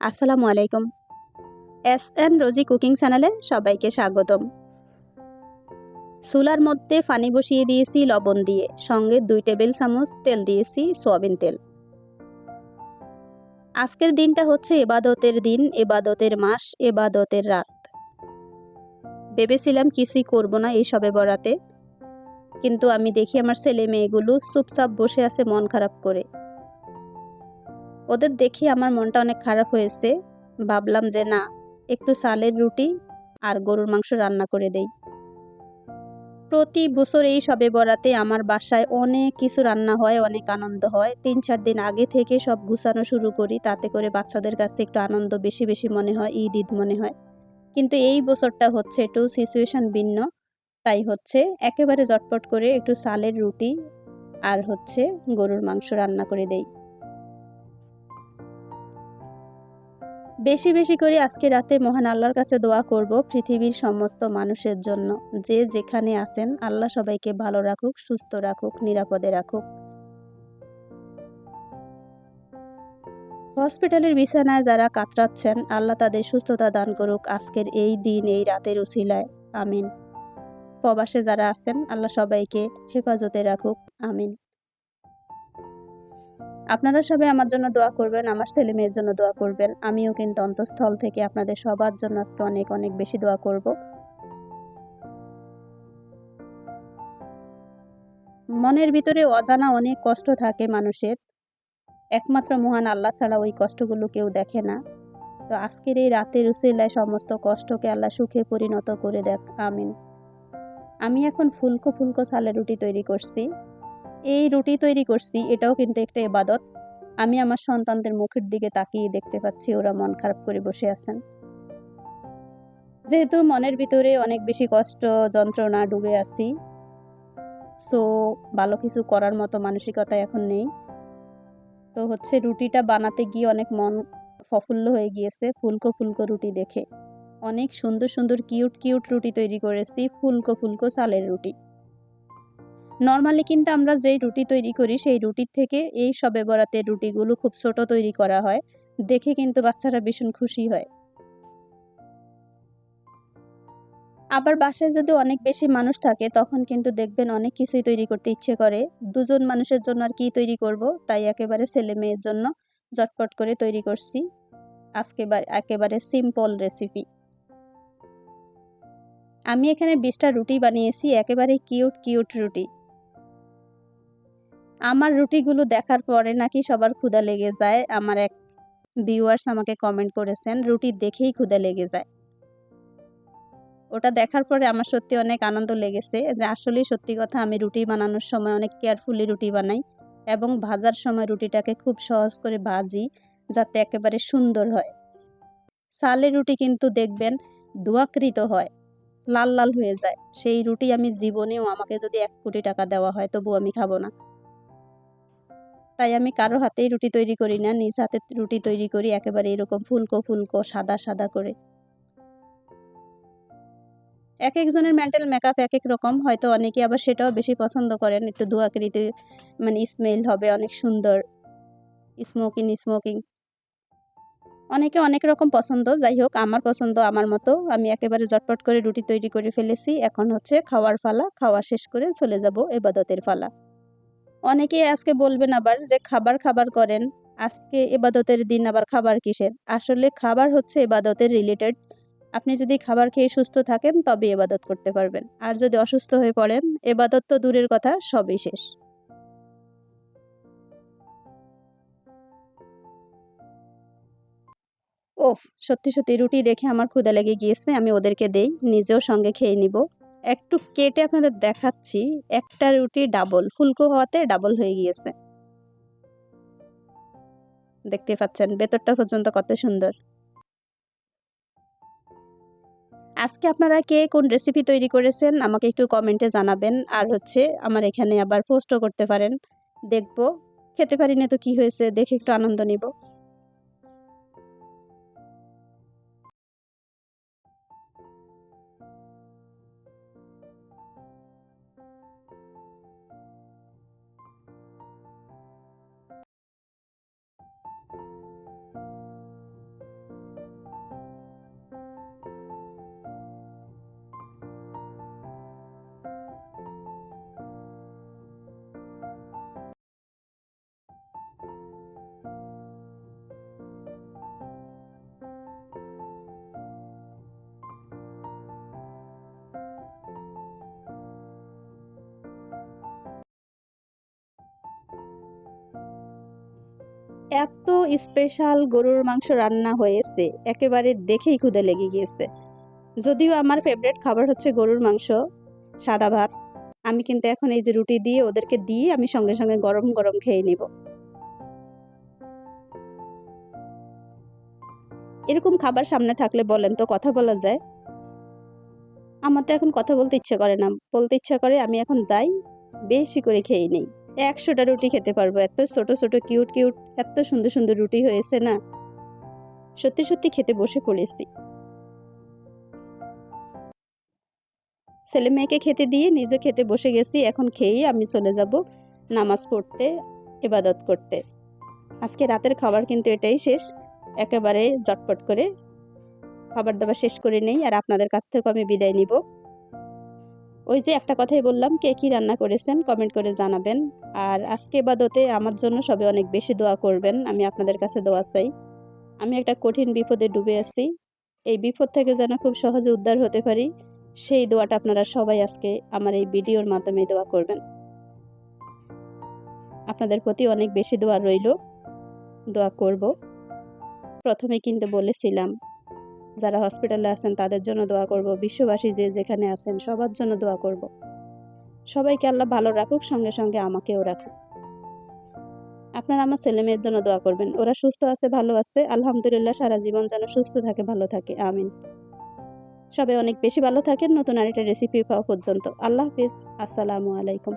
আসসালামু আলাইকুম। S N রোজি cooking চ্যানেলে সবাইকে স্বাগতম। চুলার মধ্যে পানি বসিয়ে দিয়েছি লবণ দিয়ে, সঙ্গে দুই টেবিল চামচ তেল দিয়েছি সোয়াবিন তেল। আজকের দিনটা হচ্ছে এবাদতের দিন, এবাদতের মাস, এবাদতের রাত। ভেবেছিলাম কিছুই করব না এই সবে বরাতে। কিন্তু আমি দেখি আমার ছেলে মেয়েগুলো চুপচাপ বসে আছে মন খারাপ করে। ওদের দেখে আমার মনটা অনেক খারাপ হয়েছে। ভাবলাম যে না, একটু চালের রুটি আর গরুর মাংস রান্না করে দেই। প্রতি বছর এই সবে বরাতে আমার বাসায় অনেক কিছু রান্না হয়, অনেক আনন্দ হয়। তিন চার দিন আগে থেকে সব গুছানো শুরু করি, তাতে করে বাচ্চাদের কাছে একটু আনন্দ বেশি বেশি মনে হয়, ঈদ ঈদ মনে হয়। কিন্তু এই বছরটা হচ্ছে একটু সিচুয়েশান ভিন্ন। তাই হচ্ছে একেবারে জটপট করে একটু সালের রুটি আর হচ্ছে গরুর মাংস রান্না করে দেই। বেশি বেশি করে আজকে রাতে মহান আল্লাহর কাছে দোয়া করব পৃথিবীর সমস্ত মানুষের জন্য। যে যেখানে আছেন, আল্লাহ সবাইকে ভালো রাখুক, সুস্থ রাখুক, নিরাপদে রাখুক। হসপিটালের বিছানায় যারা কাতরাচ্ছেন, আল্লাহ তাদের সুস্থতা দান করুক আজকের এই দিন, এই রাতের উসিলায়। আমিন। প্রবাসে যারা আছেন, আল্লাহ সবাইকে হেফাজতে রাখুক। আমিন। আপনারা সবাই আমার জন্য দোয়া করবেন, আমার ছেলে মেয়ের জন্য দোয়া করবেন। আমিও কিন্তু অন্তঃস্থল থেকে আপনাদের সবার জন্য আজকে অনেক অনেক বেশি দোয়া করব। মনের ভিতরে অজানা অনেক কষ্ট থাকে মানুষের। একমাত্র মহান আল্লাহ ছাড়া ওই কষ্টগুলো কেউ দেখে না। তো আজকের এই রাতের উসিলায় সমস্ত কষ্টকে আল্লাহ সুখে পরিণত করে দেখ, আমিন। আমি এখন ফুলকো ফুলকো সালের রুটি তৈরি করছি। এই রুটি তৈরি করছি, এটাও কিন্তু একটা এবাদত আমি আমার সন্তানদের মুখের দিকে তাকিয়ে দেখতে পাচ্ছি, ওরা মন খারাপ করে বসে আছেন। যেহেতু মনের ভিতরে অনেক বেশি কষ্ট, যন্ত্রণা ডুবে আছি, সো ভালো কিছু করার মতো মানসিকতা এখন নেই। তো হচ্ছে রুটিটা বানাতে গিয়ে অনেক মন প্রফুল্ল হয়ে গিয়েছে, ফুলকো ফুলকো রুটি দেখে। অনেক সুন্দর সুন্দর কিউট কিউট রুটি তৈরি করেছি, ফুলকো ফুলকো চালের রুটি। নর্মালি কিন্তু আমরা যেই রুটি তৈরি করি, সেই রুটির থেকে এই সবে বরাতের রুটিগুলো খুব ছোট তৈরি করা হয়। দেখে কিন্তু বাচ্চারা ভীষণ খুশি হয়। আবার বাসায় যদি অনেক বেশি মানুষ থাকে, তখন কিন্তু দেখবেন অনেক কিছুই তৈরি করতে ইচ্ছে করে। দুজন মানুষের জন্য আর কি তৈরি করব? তাই একেবারে ছেলে মেয়ের জন্য জটপট করে তৈরি করছি। আজকে একেবারে সিম্পল রেসিপি আমি এখানে বিশটা রুটি বানিয়েছি, একেবারে কিউট কিউট রুটি। আমার রুটিগুলো দেখার পরে নাকি সবার ক্ষুদা লেগে যায়। আমার এক ভিউয়ার্স আমাকে কমেন্ট করেছেন, রুটি দেখেই ক্ষুদা লেগে যায়। ওটা দেখার পরে আমার সত্যি অনেক আনন্দ লেগেছে যে আসলেই সত্যি কথা, আমি রুটি বানানোর সময় অনেক কেয়ারফুলি রুটি বানাই এবং ভাজার সময় রুটিটাকে খুব সহজ করে ভাজি যাতে একেবারে সুন্দর হয়। সালের রুটি কিন্তু দেখবেন দোয়াকৃত হয়, লাল লাল হয়ে যায়। সেই রুটি আমি জীবনেও আমাকে যদি এক কোটি টাকা দেওয়া হয় তবু আমি খাব না। তাই আমি কারও হাতেই রুটি তৈরি করি না। নিজ হাতে রুটি তৈরি করি, একেবারে এরকম ফুলকো ফুলকো, সাদা সাদা করে। এক একজনের মেন্টাল মেকআপ এক এক রকম। হয়তো অনেকে আবার সেটাও বেশি পছন্দ করেন। একটু ধোয়াকৃতি মানে স্মেল হবে, অনেক সুন্দর। স্মোকিং স্মোকিং অনেকে অনেক রকম পছন্দ। যাই হোক, আমার পছন্দ আমার মতো। আমি একেবারে জটপট করে রুটি তৈরি করে ফেলেছি। এখন হচ্ছে খাওয়ার ফালা খাওয়া শেষ করে চলে যাব এবাদতের ফালা অনেকে আজকে বলবেন আবার যে খাবার খাবার করেন, আজকে এবাদতের দিন আবার খাবার কিসের? আসলে খাবার হচ্ছে এবাদতের রিলেটেড আপনি যদি খাবার খেয়ে সুস্থ থাকেন, তবে এবাদত করতে পারবেন। আর যদি অসুস্থ হয়ে পড়েন, এবাদত তো দূরের কথা, সবই শেষ। ওফ, সত্যি সত্যি রুটি দেখে আমার ক্ষুদা লেগে গিয়েছে, আমি ওদেরকে দেই, নিজেও সঙ্গে খেয়ে নিব। একটু কেটে আপনাদের দেখাচ্ছি। একটা রুটি ডাবল ফুলকো হওয়াতে ডাবল হয়ে গিয়েছে। দেখতে পাচ্ছেন, ভেতরটা পর্যন্ত কত সুন্দর। আজকে আপনারা কে কোন রেসিপি তৈরি করেছেন, আমাকে একটু কমেন্টে জানাবেন। আর হচ্ছে, আমার এখানে আবার পোস্টও করতে পারেন। দেখব, খেতে পারি না তো কি হয়েছে, দেখে একটু আনন্দ নিব। এত স্পেশাল গরুর মাংস রান্না হয়েছে, একেবারে দেখেই ক্ষুদে লেগে গিয়েছে। যদিও আমার ফেভারিট খাবার হচ্ছে গরুর মাংস, সাদা ভাত। আমি কিন্তু এখন এই যে রুটি দিয়ে ওদেরকে দিয়ে আমি সঙ্গে সঙ্গে গরম গরম খেয়ে নিব। এরকম খাবার সামনে থাকলে বলেন তো, কথা বলা যায়? আমার তো এখন কথা বলতে ইচ্ছে করে না। বলতে ইচ্ছা করে আমি এখন যাই, বেশি করে খেয়ে নেই। একশোটা রুটি খেতে পারব। এত ছোট ছোট, কিউট কিউট, এত সুন্দর সুন্দর রুটি হয়েছে না? সত্যি সত্যি খেতে বসে পড়েছি। ছেলে মেয়েকে খেতে দিয়ে নিজে খেতে বসে গেছি। এখন খেয়েই আমি চলে যাব নামাজ পড়তে, ইবাদত করতে। আজকে রাতের খাবার কিন্তু এটাই শেষ। একেবারে জটপট করে খাবার দাবার শেষ করে নেই। আর আপনাদের কাছ থেকেও আমি বিদায় নিব। ওই যে একটা কথাই বললাম, কে কী রান্না করেছেন কমেন্ট করে জানাবেন। আর আজকে বাদতে আমার জন্য সবে অনেক বেশি দোয়া করবেন, আমি আপনাদের কাছে দোয়া চাই। আমি একটা কঠিন বিপদে ডুবে আছি, এই বিপদ থেকে যেন খুব সহজে উদ্ধার হতে পারি, সেই দোয়াটা আপনারা সবাই আজকে আমার এই ভিডিওর মাধ্যমে দোয়া করবেন। আপনাদের প্রতি অনেক বেশি দোয়া রইল, দোয়া করব। প্রথমে কিন্তু বলেছিলাম যারা হসপিটালে আছেন, তাদের জন্য দোয়া করব। বিশ্ববাসী যে যেখানে আছেন, সবার জন্য দোয়া করব। সবাইকে আল্লাহ ভালো রাখুক, সঙ্গে সঙ্গে আমাকেও রাখুক। আপনারা আমার ছেলে মেয়ের জন্য দোয়া করবেন। ওরা সুস্থ আছে, ভালো আছে। আলহামদুলিল্লাহ, সারা জীবন যেন সুস্থ থাকে, ভালো থাকে। আমিন। সবাই অনেক বেশি ভালো থাকেন। নতুন আরেকটা রেসিপি পাওয়া পর্যন্ত। আল্লাহ হাফিজ। আসসালামু আলাইকুম।